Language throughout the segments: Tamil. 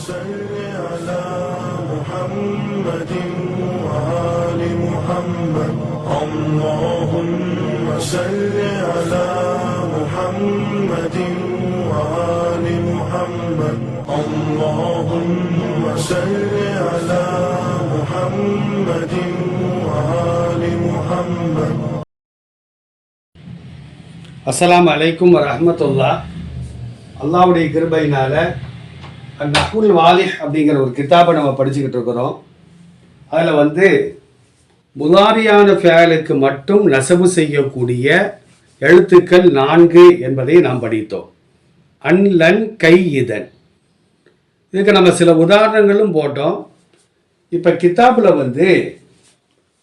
صل على محمد وآل محمد اللهم صل على محمد وآل محمد اللهم صل على محمد وآل محمد அஸ்ஸலாமு அலைக்கும் வரஹ்மத்துல்லா அல்லாஹ்வுடைய கிருபையினால நகுல் வாலிஹ் அப்படிங்கிற ஒரு கித்தாபை நம்ம படிச்சுக்கிட்டு இருக்கிறோம். அதில் வந்து முதாரியான ஃபேலுக்கு மட்டும் நெசவு செய்யக்கூடிய எழுத்துக்கள் நான்கு என்பதை நாம் படித்தோம். அன்லன் கை இதன் இதுக்கு நம்ம சில உதாரணங்களும் போட்டோம். இப்போ கித்தாப்பில் வந்து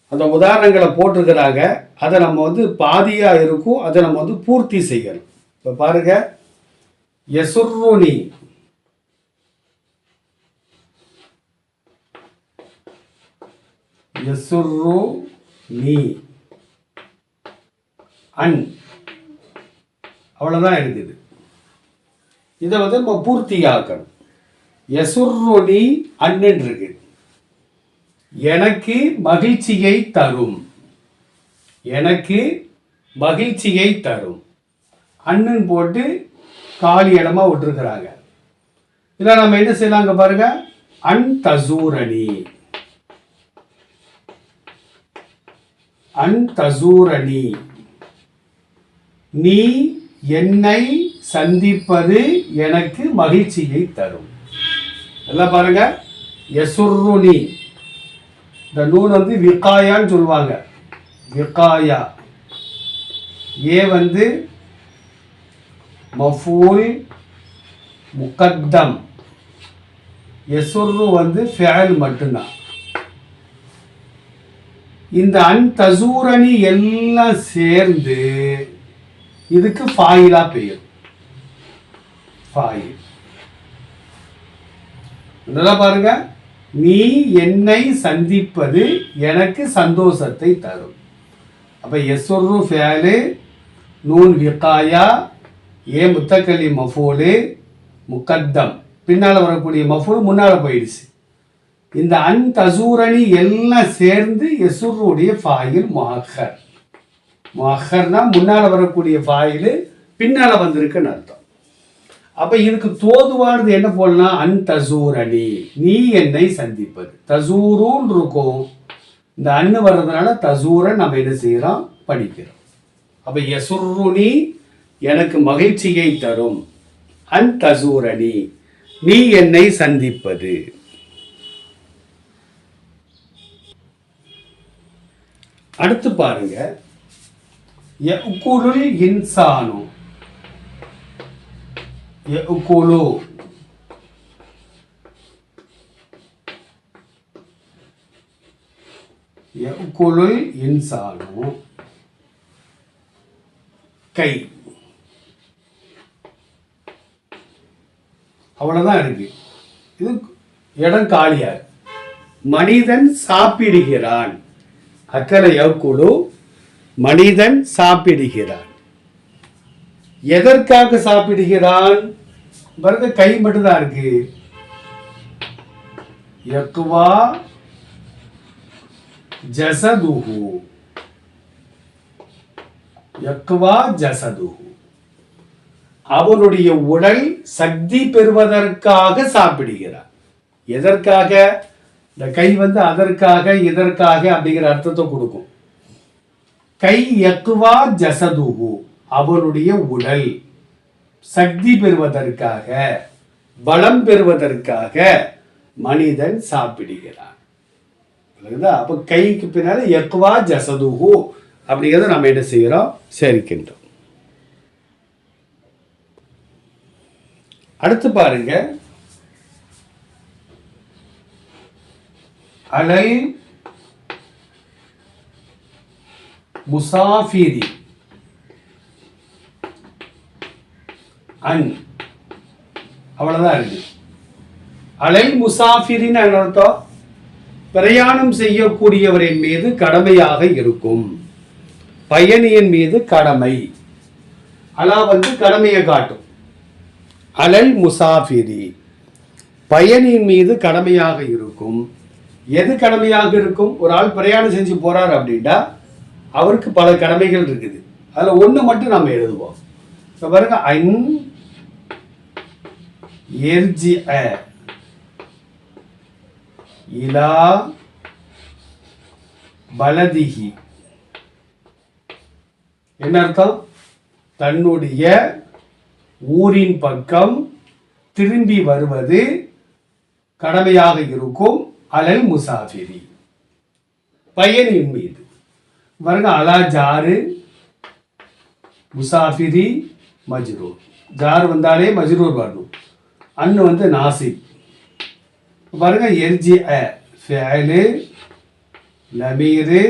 அந்த உதாரணங்களை போட்டிருக்கிறாங்க. அதை நம்ம வந்து பாதியாக இருக்கும். அதை நம்ம வந்து பூர்த்தி செய்யணும். இப்போ பாருங்க எசுர்ருனி எசுர்ரு நீ. அன். அவ்வளோதான் இருக்குது இதை வந்து நம்ம பூர்த்தியாக்கணும். யசுர்ருனி அன்னு இருக்குது எனக்கு மகிழ்ச்சியை தரும். எனக்கு மகிழ்ச்சியை தரும். அண்ணன் போட்டு காலி இடமா விட்டுருக்குறாங்க. இதில் நம்ம என்ன செய்யலாங்க பாருங்க? அன் தசூரணி. அன் தசூரணி நீ என்னை சந்திப்பது எனக்கு மகிழ்ச்சியை தரும். எல்லாம் பாருங்க. யசுர்ருனி இந்த நூல் வந்து விக்காயான்னு சொல்லுவாங்க. விக்காயா. ஏ வந்து மஃபூல் முக்கத்தம் எசுர்ரு வந்து ஃபேல் மட்டும்தான். இந்த அன் தசூரணி எல்லாம் சேர்ந்து இதுக்கு ஃபாயிலா பெயர். ஃபாயில். நல்லா பாருங்க? நீ என்னை சந்திப்பது எனக்கு சந்தோஷத்தை தரும். அப்ப எஸ்வரு ஃபேலு நூன் விகாயா ஏ முத்தக்கலி மஃபூலு முக்கத்தம் பின்னால் வரக்கூடிய மஃபூல் முன்னால் போயிடுச்சு. இந்த அன் தசூரணி எல்லாம் சேர்ந்து எசுருடைய ஃபாயில் மகர். முஹர்னா முன்னால் வரக்கூடிய ஃபாயில் பின்னால் வந்திருக்குன்னு அர்த்தம். அப்போ இதுக்கு தோதுவானது என்ன போடலாம் அன் தசூரணி நீ என்னை சந்திப்பது. தசூருன்னு இருக்கும். இந்த அன்னு வர்றதுனால தசூரன் நம்ம என்ன செய்கிறோம் படிக்கிறோம் அப்போ எசுருணி எனக்கு மகிழ்ச்சியை தரும். அன் தசூரணி நீ என்னை சந்திப்பது. அடுத்து பாருங்க. யகுலுல் இன்சானு. எக்குலு யகுலுல் இன்சானு. கை. அவ்வளவுதான் இருக்கு. இது இடம் காலியாக மனிதன் சாப்பிடுகிறான். அக்கறை யகுலு மனிதன் சாப்பிடுகிறான். எதற்காக சாப்பிடுகிறான்? பாருங்க கை மட்டும்தான் இருக்கு. யக்குவா ஜசதுஹு. யக்வா ஜசதுஹு. அவனுடைய உடல் சக்தி பெறுவதற்காக சாப்பிடுகிறான். எதற்காக? இந்த கை வந்து அதற்காக இதற்காக அப்படிங்கிற அர்த்தத்தை கொடுக்கும். கை யக்குவா ஜசதுகு அவனுடைய உடல். சக்தி பெறுவதற்காக பலம் பெறுவதற்காக மனிதன் சாப்பிடுகிறான். விளங்குதா? அப்ப கைக்கு பின்னால எக்குவா ஜசதுகு அப்படிங்கிறத நம்ம என்ன செய்கிறோம் சேர்க்கின்றோம். அடுத்து பாருங்கள் அலை முசாஃபிரி. அன் அவ்வளவுதான் இருக்கு. அலை முசாஃபிரின்னு என்ன அர்த்தம்? பிரயாணம் செய்யக்கூடியவரின் மீது கடமையாக இருக்கும். பயணியின் மீது கடமை. அலா வந்து கடமையை காட்டும். அலல் முசாஃபிரி. பயணியின் மீது கடமையாக இருக்கும். எது கடமையாக இருக்கும்? ஒரு ஆள் பிரயாணம் செஞ்சு போகிறார் அப்படின்னா அவருக்கு பல கடமைகள் இருக்குது. அதில் ஒன்று மட்டும் நம்ம எழுதுவோம். இப்போ பாருங்க அன் எர்ஜி இலா பலதிஹி. என்ன அர்த்தம்? தன்னுடைய ஊரின் பக்கம் திரும்பி வருவது கடமையாக இருக்கும். அலல் முசாஃபிரி. பயணியின் மீது. பாருங்க அலா ஜாரு முசாஃபிரி மஜ்ரூர். ஜார் வந்தாலே மஜ்ரூர் வரணும் அன்னு வந்து நாசிக் பாருங்க எர்ஜி அ நமீரு லமீரு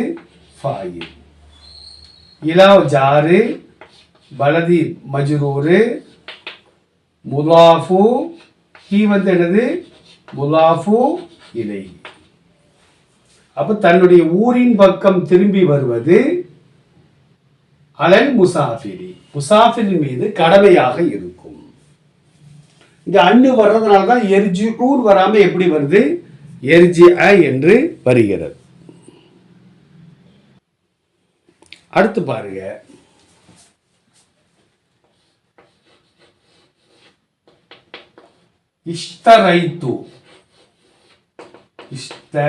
ஃபாயில். இலா ஜாரு பலதி மஜ்ரூரு முலாஃபு ஹி வந்து என்னது? முலாஃபு இலை அப்ப தன்னுடைய ஊரின் பக்கம் திரும்பி வருவது அலல் முசாஃபிரி. முசாஃபிரின் மீது கடமையாக இருக்கும். இங்க அண்ணு வர்றதுனால தான் எரிஜி ஊர் வராம எப்படி வருது? எரிஜி அ என்று வருகிறது. அடுத்து பாருங்க. இஷ்டரைத்து த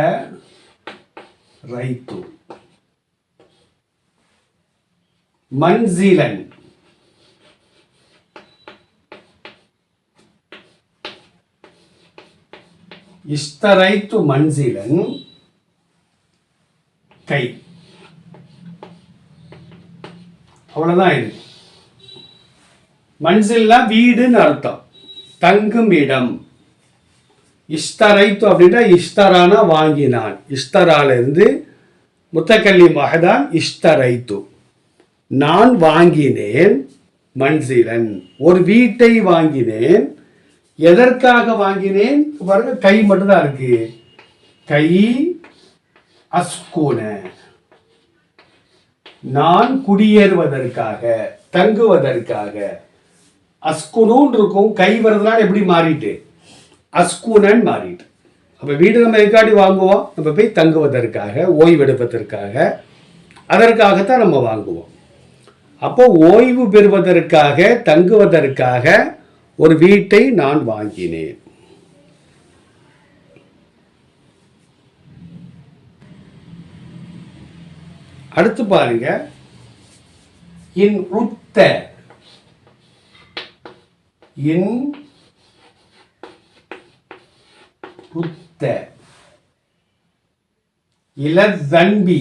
ரைத்து. மன்சிலன் இஷ்டரைத்து மன்சிலன் கை. அவ்வளவுதான் இது. மன்சில்னா வீடுன்னு அர்த்தம். தங்கும் இடம். இஷ்தரைத்து அப்படின்னா இஷ்தரானா வாங்கினான். இஷ்தராலேருந்து முத்தக்கல்லி மகதான் இஷ்தரைத்து நான் வாங்கினேன் மன்சிலன் ஒரு வீட்டை வாங்கினேன். எதற்காக வாங்கினேன்? பாருங்க கை மட்டும்தான் இருக்கு. கை அஸ்கூன. நான் குடியேறுவதற்காக தங்குவதற்காக. அஸ்குனு இருக்கும் கை வருதுனால எப்படி மாறிட்டு? அஸ்கூனன் மாறிட்டு அப்போ வீடு நம்ம எதுக்காடி வாங்குவோம்? நம்ம போய் தங்குவதற்காக ஓய்வெடுப்பதற்காக அதற்காகத்தான் நம்ம வாங்குவோம். அப்போ ஓய்வு பெறுவதற்காக தங்குவதற்காக ஒரு வீட்டை நான் வாங்கினேன். அடுத்து பாருங்க. இன் உத்த இன் புத்த இலதன்பி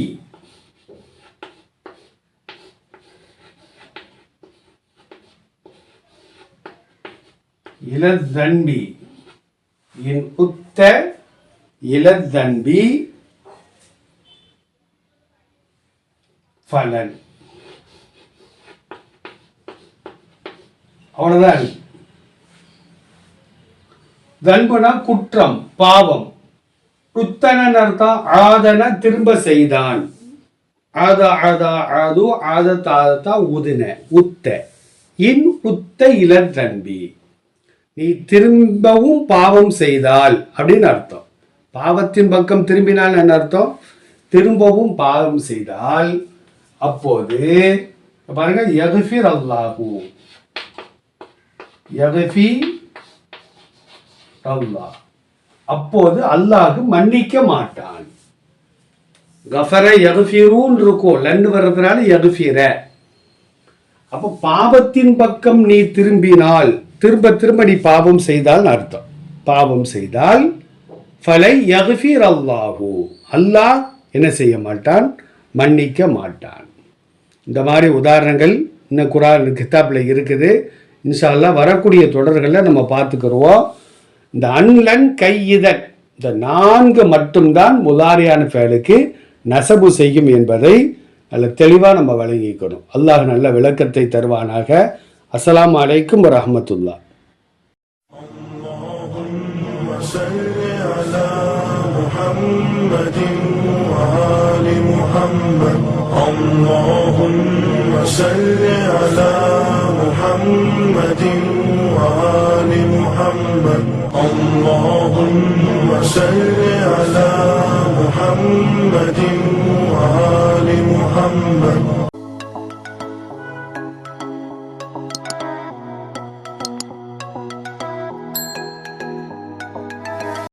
இலதன்பி என் உத்த இலதன்பி பலன். அவ்வளவுதான். தன்புனா குற்றம் பாவம். உத்தனன் அர்த்தம் ஆதன திரும்ப செய்தான். ஆத ஆதா ஆது ஆத தாதத்தா உதின உத்த. இன் உத்த இளந்தன்பி நீ திரும்பவும் பாவம் செய்தால் அப்படின்னு அர்த்தம். பாவத்தின் பக்கம் திரும்பினால் என்ன அர்த்தம்? திரும்பவும் பாவம் செய்தால் அப்போது பாருங்க யகுஃபிர் அல்லாஹூ யகுஃபி அல்லாஹ். அப்போது அல்லாஹ் மன்னிக்க மாட்டான். கஃபர யகுஃபிரூன் இருக்கும். லன்னு வர்றதுனால யகுஃபிர அப்போ பாவத்தின் பக்கம் நீ திரும்பினால் திரும்ப திரும்ப நீ பாவம் செய்தால் அர்த்தம். பாவம் செய்தால் ஃபலை யகுஃபீர் அல்லாஹூ. அல்லாஹ் என்ன செய்ய மாட்டான்? மன்னிக்க மாட்டான். இந்த மாதிரி உதாரணங்கள் இன்னும் குரான் கித்தாப்பில் இருக்குது. இன்ஷால்லாம் வரக்கூடிய தொடர்களில் நம்ம பார்த்துக்கிறோம் இந்த அன்லன் கையிதன் இந்த நான்கு மட்டும்தான் முதாரியான ஃபேலுக்கு நசபு செய்யும் என்பதை அதில் தெளிவாக நம்ம வழங்கிக்கணும் அல்லாஹ் நல்ல விளக்கத்தை தருவானாக அஸ்ஸலாமு அலைக்கும் வரஹமத்துல்லா وصل على محمد وآل محمد اللهم صل على محمد وآل محمد say